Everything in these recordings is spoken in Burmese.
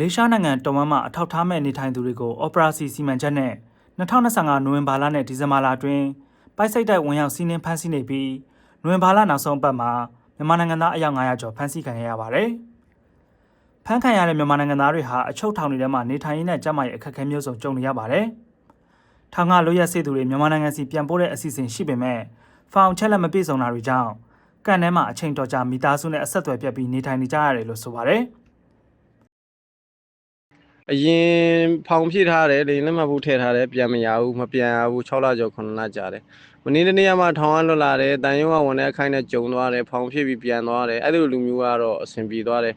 လေးရှားနိုင်ငံတဝမ်းမှာအထောက်ထားမဲ့နေထိုင်သူတွေကို Operation စီမံချက်နဲ့2025နိုဝင်ဘာလနဲ့ဒီဇင်ဘာလအတွင်းပိုက်စိတ်တိုက်ဝင်ရောက်စီးနင်းဖမ်းဆီးနေပြီးနိုဝင်ဘာလနောက်ဆုံးပတ်မှာမြန်မာနိုင်ငံသားအယောက်900ကျော်ဖမ်းဆီးခံခဲ့ရပါတယ်။ဖမ်းခံရတဲ့မြန်မာနိုင်ငံသားတွေဟာအချုပ်ထောင်တွေထဲမှာနေထိုင်ရင်းနဲ့ကြမ်းမာရေးအခက်အခဲမျိုးစုံကြုံနေရပါတယ်။ထောင်ကလိုရက်စေသူတွေမြန်မာနိုင်ငံစီပြန်ပို့တဲ့အစီအစဉ်ရှိပေမဲ့ဖောင်ချက်လက်မပြည့်စုံတာတွေကြောင့်ကန်ထဲမှာအချိန်တော်ကြာမိသားစုနဲ့အဆက်အသွယ်ပြတ်ပြီးနေထိုင်နေကြရတယ်လို့ဆိုပါတယ်။ အရင်ဖောင်ဖြည့်ထားတယ်လေလက်မှတ်ဘူးထည့်ထားတယ်ပြန်မရဘူးမပြန်ရဘူး6လကျော်9လကြာတယ်မနေ့တနေ့ကမှထောင်ကလွတ်လာတယ်တန်ရုံးကဝင်တဲ့အခိုင်းနဲ့ဂျုံသွားတယ်ဖောင်ဖြည့်ပြီးပြန်သွားတယ်အဲ့လိုလူမျိုးကတော့အဆင်ပြေသွားတယ်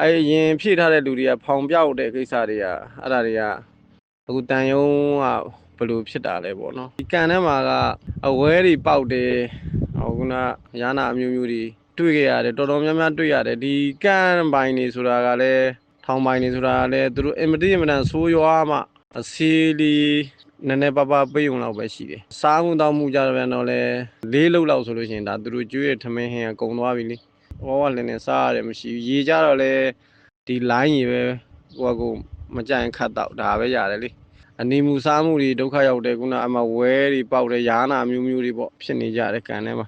အဲ့အရင်ဖြည့်ထားတဲ့လူတွေကဖောင်ပြောက်တဲ့ကိစ္စတွေကအဲ့ဒါတွေကအခုတန်ရုံးကဘယ်လိုဖြစ်တာလဲပေါ့နော်ဒီကန်ထဲမှာကအဝဲတွေပေါက်တယ်ဟိုကနရနာအမျိုးမျိုးတွေတွေ့ခဲ့ရတယ်တော်တော်များများတွေ့ရတယ်ဒီကန်ပိုင်းနေဆိုတာကလည်း ထောင်ပိုင်းနေဆိုတာကလည်းသူတို့အင်မတိအင်မတန်ဆိုးရွားမှအစီလီနည်းနည်းပါးပါးပြေးုံလောက်ပဲရှိတယ်။စားမှုတောက်မှုကြပြန်တော့လဲလေးလုံးလောက်ဆိုလို့ရှိရင်ဒါသူတို့ကျွေးရထမင်းဟင်းကကုံသွားပြီလေ။ဘောကလည်းလည်းစားရတယ်မရှိဘူး။ရေကြတော့လဲဒီ line ရေပဲဟိုကကိုမကြိုင်ခတ်တော့ဒါပဲရတယ်လေ။အနေမူစားမှုတွေဒုက္ခရောက်တယ်ခုနအမဝဲတွေပေါက်တယ်ယာနာမျိုးမျိုးတွေပေါ့ဖြစ်နေကြတယ်ကန်ထဲမှာ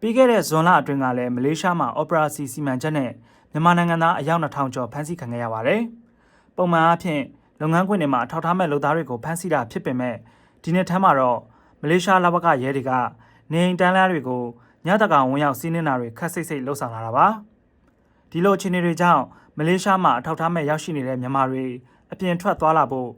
ပြီးခဲ့တဲ့ဇွန်လအတွင်းကလည်းမလေးရှားမှာ Operation စီမံချက်နဲ့ မြန်မာနိုင်ငံသားအယောက်2000ကျော်ဖမ်းဆီးခံခဲ့ရပါတယ်။ပုံမှန်အားဖြင့်လုပ်ငန်းခွင်တွေမှာအထောက်အထားမဲ့လုပ်သားတွေကိုဖမ်းဆီးတာဖြစ်ပေမဲ့ဒီနှစ်ထမ်းမှာတော့မလေးရှားလဘကရဲတွေကနေအိမ်တန်းလားတွေကိုညတကောင်ဝင်ရောက်စီးနင်းတာတွေခက်စိတ်စိတ်လှုပ်ဆောင်လာတာပါ။ဒီလိုအခြေအနေတွေကြောင့်မလေးရှားမှာအထောက်အထားမဲ့ရောက်ရှိနေတဲ့မြန်မာတွေအပြင်ထွက်သွားလာဖို့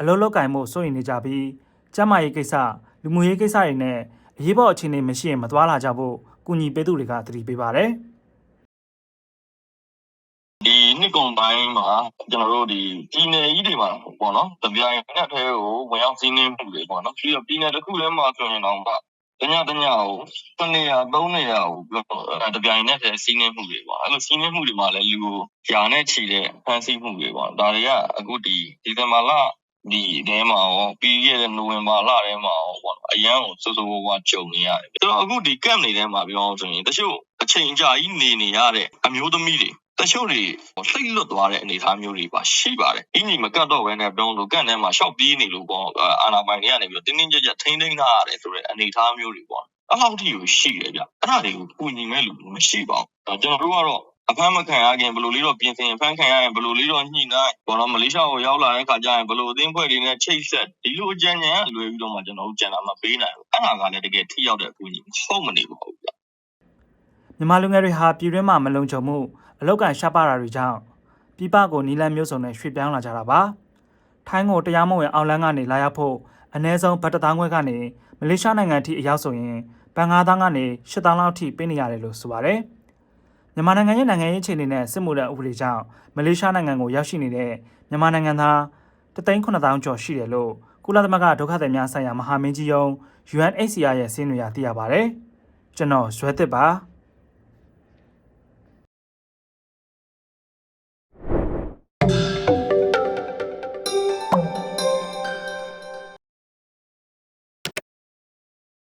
အလုံးလောက်ကင်မှုစိုးရိမ်နေကြပြီးကျန်းမာရေးကိစ္စလူမှုရေးကိစ္စတွေနဲ့အရေးပေါ်အခြေအနေမရှိရင်မသွားလာကြဖို့ကူညီပေးသူတွေကသတိပေးပါတယ်။ ကုန်ပိုင်းမှာကျွန်တော်တို့ဒီပြည်နယ်ကြီးတွေမှာပေါ့နော်တပြိုင်နက်တည်းကိုဝင်ရောက်စီးနင်းမှုတွေပေါ့နော်ပြီးတော့ပြည်နယ်တစ်ခုထဲမှာဆိုရင်တော့တညတညကို3နေရာ3နေရာကိုတပြိုင်နက်တည်းစီးနင်းမှုတွေပေါ့အဲ့လိုစီးနင်းမှုတွေမှာလည်းလူကိုယာနဲ့ချီတဲ့ဖမ်းဆီးမှုတွေပေါ့ဒါတွေကအခုဒီဒီဇင်ဘာလဒီထဲမှာရောပြီးခဲ့တဲ့နိုဝင်ဘာလထဲမှာရောပေါ့အရန်ကိုစိုးစိုးဝါးဝါကြုံနေရတယ်ကျွန်တော်အခုဒီ camp တွေထဲမှာပြောအောင်ဆိုရင်တချို့အချိန်ကြာကြီးနေနေရတဲ့အမျိုးသမီးတွေ တချို့တွေစိတ်လွတ်သွားတဲ့အနေအထားမျိုးတွေပါရှိပါတယ်။အင်းကြီးမကတ်တော့ဘဲနဲ့ပြောလို့ကတ်ထဲမှာရှောက်ပြေးနေလို့ပေါ့အာနာပိုင်တွေကနေပြီးတော့တင်းတင်းကြပ်ကြပ်ထိန်းသိမ်းထားရတယ်ဆိုတဲ့အနေအထားမျိုးတွေပေါ့။အဲ့လောက်ထိကိုရှိတယ်ဗျ။အဲ့ဒါတွေကိုကူညီမဲ့လူမရှိပါဘူး။ကျွန်တော်တို့ကတော့အဖမ်းမခံရခင်ဘယ်လိုလေးတော့ပြင်ဆင်အဖမ်းခံရရင်ဘယ်လိုလေးတော့ညှိနှိုင်းဘောတော့မလေးရှားကိုရောက်လာတဲ့ခါကျရင်ဘယ်လိုအသင်းဖွဲ့တွေနဲ့ချိတ်ဆက်ဒီလိုအကြံဉာဏ်ကလွယ်ပြီးတော့မှကျွန်တော်တို့ကြံတာမပေးနိုင်ဘူး။အဲ့ဒါကလည်းတကယ်ထိရောက်တဲ့အကူအညီဟုတ်မနေပါဘူးဗျ။မြန်မာလူငယ်တွေဟာပြည်တွင်းမှာမလုံခြုံမှု အလောက်ကန်ရှားပါတာတွေကြောင့်ပြည်ပကိုနီလန်းမျိုးစုံနဲ့ရွှေ့ပြောင်းလာကြတာပါထိုင်းကိုတရားမဝင်အောင်လန်းကနေလာရောက်ဖို့အ ਨੇ ဆုံးဗတ်တသောင်းခွဲကနေမလေးရှားနိုင်ငံထိအရောက်ဆိုရင်ဘန်ငါးသောင်းကနေ၈သောင်းလောက်ထိပေးနေရတယ်လို့ဆိုပါတယ်မြန်မာနိုင်ငံရဲ့နိုင်ငံရေးအခြေအနေနဲ့စစ်မှုထမ်းဥပဒေကြောင့်မလေးရှားနိုင်ငံကိုရောက်ရှိနေတဲ့မြန်မာနိုင်ငံသားတသိန်း9000ကျော်ရှိတယ်လို့ကုလသမဂ္ဂဒုက္ခသည်များဆိုင်ရာမဟာမင်းကြီးယုံ UNHCR ရဲ့စင်းတွေကသိရပါတယ်ကျွန်တော်ဇွဲသစ်ပါ